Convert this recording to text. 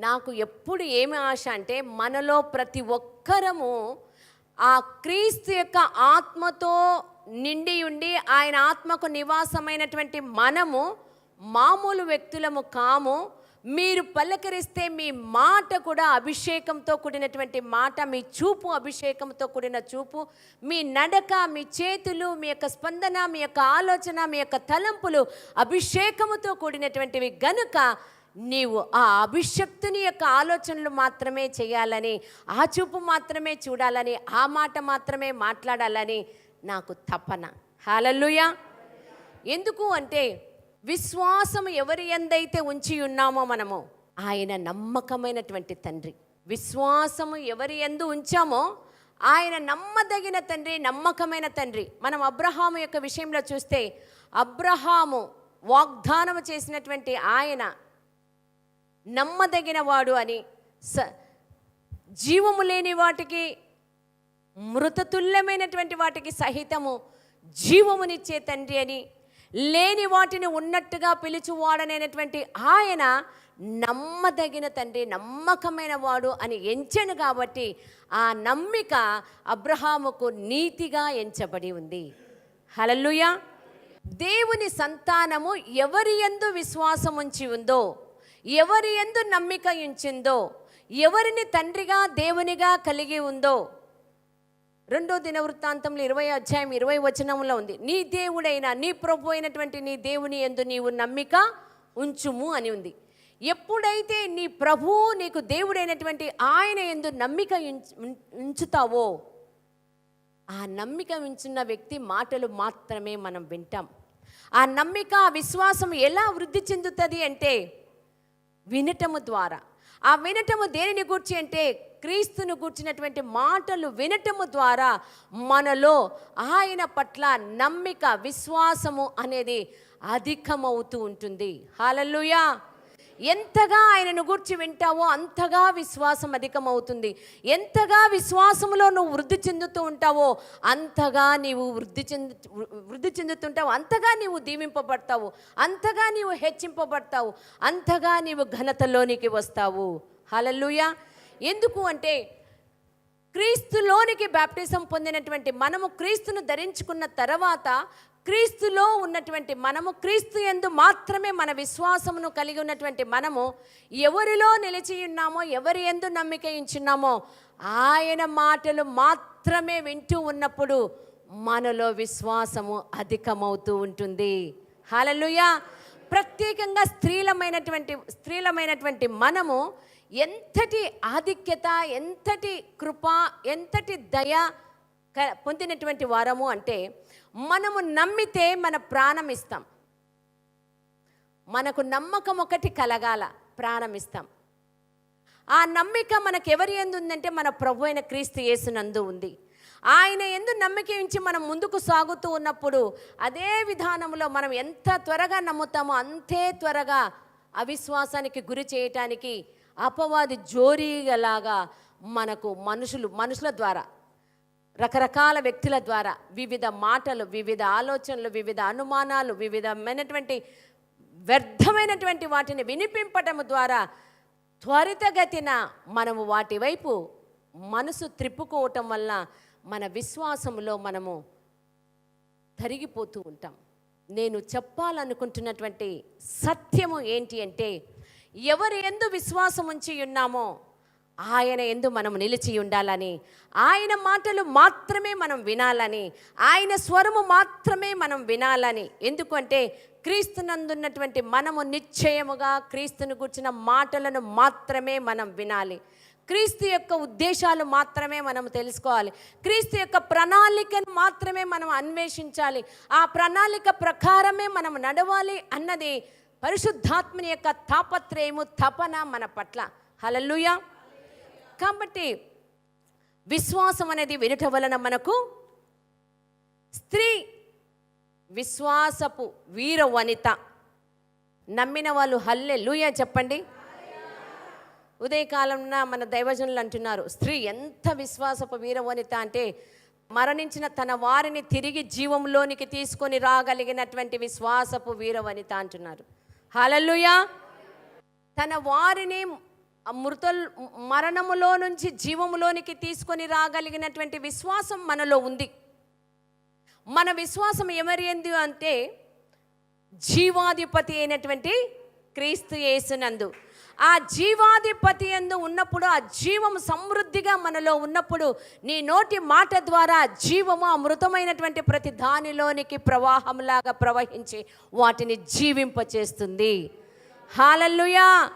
నాకు ఎప్పుడు ఏమి ఆశ అంటే మనలో ప్రతి ఒక్కరము ఆ క్రీస్తు యొక్క ఆత్మతో నిండి ఉండి ఆయన ఆత్మకు నివాసమైనటువంటి మనము మామూలు వ్యక్తులము కాము. మీరు పలకరిస్తే మీ మాట కూడా అభిషేకంతో కూడినటువంటి మాట మీ చూపు అభిషేకంతో కూడిన చూపు మీ నడక మీ చేతులు మీ యొక్క స్పందన మీ యొక్క ఆలోచన మీ యొక్క తలంపులు అభిషేకముతో కూడినటువంటివి గనుక నీవు ఆ అభిషక్తుని యొక్క ఆలోచనలు మాత్రమే చేయాలని ఆ చూపు మాత్రమే చూడాలని ఆ మాట మాత్రమే మాట్లాడాలని నాకు తపన. హాలల్లుయా. ఎందుకు అంటే విశ్వాసం ఎవరి ఎందైతే ఉంచి ఉన్నామో మనము ఆయన నమ్మకమైనటువంటి తండ్రి. విశ్వాసము ఎవరి ఎందు ఉంచామో ఆయన నమ్మదగిన తండ్రి నమ్మకమైన తండ్రి. మనం అబ్రహాము యొక్క విషయంలో చూస్తే అబ్రహాము వాగ్దానము చేసినటువంటి ఆయన నమ్మదగిన వాడు అని స జీవము లేని వాటికి మృతతుల్యమైనటువంటి వాటికి సహితము జీవమునిచ్చే తండ్రి అని లేని వాటిని ఉన్నట్టుగా పిలుచువాడనైనటువంటి ఆయన నమ్మదగిన తండ్రి నమ్మకమైన వాడు అని ఎంచాను కాబట్టి ఆ నమ్మిక అబ్రహాముకు నీతిగా ఎంచబడి ఉంది. హలలుయా దేవుని సంతానము ఎవరి ఎందు విశ్వాసం ఉంచి ఉందో ఎవరి ఎందు నమ్మిక ఉంచిందో ఎవరిని తండ్రిగా దేవునిగా కలిగి ఉందో. రెండో దిన వృత్తాంతంలో ఇరవై అధ్యాయం ఇరవై వచనంలో ఉంది. నీ దేవుడైన నీ ప్రభు అయినటువంటి నీ దేవుని ఎందు నీవు నమ్మిక ఉంచుము అని ఉంది. ఎప్పుడైతే నీ ప్రభువు నీకు దేవుడైనటువంటి ఆయన ఎందు నమ్మిక ఉంచుతావో ఆ నమ్మిక ఉంచున్న వ్యక్తి మాటలు మాత్రమే మనం వింటాం. ఆ నమ్మిక విశ్వాసం ఎలా వృద్ధి చెందుతుంది అంటే వినటము ద్వారా. ఆ వినటము దేనిని గూర్చి అంటే క్రీస్తును గూర్చినటువంటి మాటలు వినటము ద్వారా మనలో ఆయన పట్ల నమ్మిక విశ్వాసము అనేది అధికమవుతూ ఉంటుంది. హాలల్లుయా! ఎంతగా ఆయనను గూర్చి వింటావో అంతగా విశ్వాసం అధికమవుతుంది. ఎంతగా విశ్వాసములో నువ్వు వృద్ధి చెందుతూ ఉంటావో అంతగా నీవు వృద్ధి చెందు వృద్ధి చెందుతుంటావు. అంతగా నీవు దీవింపబడతావు. అంతగా నీవు హెచ్చింపబడతావు. అంతగా నీవు ఘనతలోనికి వస్తావు. హలల్లుయా. ఎందుకు అంటే క్రీస్తులోనికి బ్యాప్టిజం పొందినటువంటి మనము క్రీస్తును ధరించుకున్న తర్వాత క్రీస్తులో ఉన్నటువంటి మనము క్రీస్తు ఎందు మాత్రమే మన విశ్వాసమును కలిగి ఉన్నటువంటి మనము ఎవరిలో నిలిచి ఉన్నామో ఎవరి ఎందు నమ్మిక ఇచ్చున్నామో ఆయన మాటలు మాత్రమే వింటూ ఉన్నప్పుడు మనలో విశ్వాసము అధికమవుతూ ఉంటుంది. హలలుయా ప్రత్యేకంగా స్త్రీలమైనటువంటి స్త్రీలమైనటువంటి మనము ఎంతటి ఆధిక్యత ఎంతటి కృప ఎంతటి దయ క- పొందినటువంటి వారము అంటే మనము నమ్మితే మన ప్రాణం ఇస్తాం. మనకు నమ్మకం ఒకటి కలగాల ప్రాణం ఇస్తాం. ఆ నమ్మిక మనకు ఎవరి ఎందు ఉందంటే మన ప్రభు అయిన క్రీస్తు యేసునందు ఉంది. ఆయన ఎందు నమ్మిక ఉంచి మనం ముందుకు సాగుతూ ఉన్నప్పుడు అదే విధానంలో మనం ఎంత త్వరగా నమ్ముతామో అంతే త్వరగా అవిశ్వాసానికి గురి చేయటానికి అపవాది జోరీగలాగా మనకు మనుషులు మనుషుల ద్వారా రకరకాల వ్యక్తుల ద్వారా వివిధ మాటలు వివిధ ఆలోచనలు వివిధ అనుమానాలు వివిధమైనటువంటి వ్యర్థమైనటువంటి వాటిని వినిపింపటం ద్వారా త్వరితగతిన మనము వాటి వైపు మనసు త్రిప్పుకోవటం వల్ల మన విశ్వాసంలో మనము తరిగిపోతూ ఉంటాం. నేను చెప్పాలనుకుంటున్నటువంటి సత్యము ఏంటి అంటే ఎవరు ఎందు విశ్వాసం ఉంచి ఉన్నామో ఆయన ఎందు మనం నిలిచి ఉండాలని ఆయన మాటలు మాత్రమే మనం వినాలని ఆయన స్వరము మాత్రమే మనం వినాలని. ఎందుకంటే క్రీస్తునందున్నటువంటి మనము నిశ్చయముగా క్రీస్తును కూర్చిన మాటలను మాత్రమే మనం వినాలి. క్రీస్తు యొక్క ఉద్దేశాలు మాత్రమే మనం తెలుసుకోవాలి. క్రీస్తు యొక్క ప్రణాళికను మాత్రమే మనం అన్వేషించాలి. ఆ ప్రణాళిక ప్రకారమే మనం నడవాలి అన్నది పరిశుద్ధాత్మని యొక్క తాపత్రయము తపన మన పట్ల. హలలుయా కాబట్టి విశ్వాసం అనేది వినట వలన మనకు స్త్రీ విశ్వాసపు వీర వనిత. నమ్మిన వాళ్ళు హల్లే లూయ చెప్పండి. ఉదయకాలంన మన దైవజనులు అంటున్నారు స్త్రీ ఎంత విశ్వాసపు వీరవనిత అంటే మరణించిన తన వారిని తిరిగి జీవంలోనికి తీసుకొని రాగలిగినటువంటి విశ్వాసపు వీరవనిత అంటున్నారు. హలలుయా. తన వారిని మృత మరణములో నుంచి జీవములోనికి తీసుకొని రాగలిగినటువంటి విశ్వాసం మనలో ఉంది. మన విశ్వాసం ఎవరింది అంటే జీవాధిపతి అయినటువంటి క్రీస్తు యేసునందు. ఆ జీవాధిపతి ఎందు ఉన్నప్పుడు ఆ జీవం సమృద్ధిగా మనలో ఉన్నప్పుడు నీ నోటి మాట ద్వారా జీవము అమృతమైనటువంటి ప్రతి దానిలోనికి ప్రవాహంలాగా ప్రవహించి వాటిని జీవింపచేస్తుంది. హాలల్లుయా